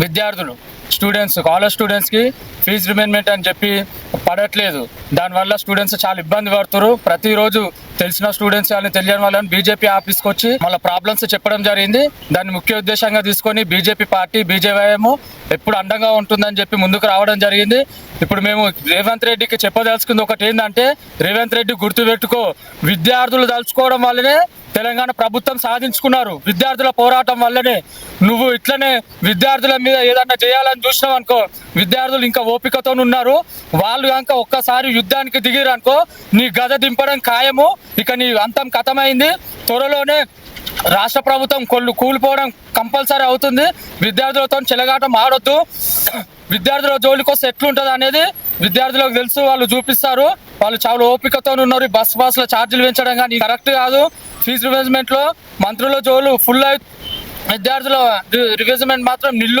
విద్యార్థులు students college స్టూడెంట్స్కి fees రిమైన్మెంట్ అని చెప్పి పడట్లేదు. దానివల్ల స్టూడెంట్స్ చాలా ఇబ్బంది పడుతున్నారు ప్రతిరోజు తెలిసిన స్టూడెంట్స్ కానీ తెలియని వాళ్ళని బీజేపీ ఆఫీస్కి వచ్చి వాళ్ళ ప్రాబ్లమ్స్ చెప్పడం జరిగింది. దాన్ని ముఖ్య ఉద్దేశంగా తీసుకొని బీజేపీ పార్టీ బీజేవైఎం ఎప్పుడు అండంగా ఉంటుందని చెప్పి ముందుకు రావడం జరిగింది. ఇప్పుడు మేము రేవంత్ రెడ్డికి చెప్పదలుచుకుంది ఒకటి ఏంటంటే రేవంత్ రెడ్డి గుర్తుపెట్టుకో విద్యార్థులు తలుచుకోవడం వల్లనే తెలంగాణ ప్రభుత్వం సాధించుకున్నారు. విద్యార్థుల పోరాటం వల్లనే. నువ్వు ఇట్లనే విద్యార్థుల మీద ఏదన్నా చేయాలని చూసినావు అనుకో విద్యార్థులు ఇంకా ఓపికతో ఉన్నారు. వాళ్ళు కనుక ఒక్కసారి యుద్ధానికి దిగిరనుకో నీ గద దింపడం ఖాయము. ఇక నీ అంతం కథమైంది. త్వరలోనే రాష్ట్ర ప్రభుత్వం కొళ్ళు కూలిపోవడం కంపల్సరీ అవుతుంది. విద్యార్థులతో చెలగాటం ఆడొద్దు. విద్యార్థుల జోలికి వస్తే ఎట్లుంటుంది అనేది విద్యార్థులకు తెలుసు. వాళ్ళు చూపిస్తారు. వాళ్ళు చాలా ఓపికతో ఉన్నారు. బస్ పాస్ల ఛార్జీలు పెంచడం కానీ కరెక్ట్ కాదు. ఫీజు రివెజ్మెంట్లో మంత్రుల జోలు ఫుల్ విద్యార్థుల రివిజమెంట్ మాత్రం నిల్లు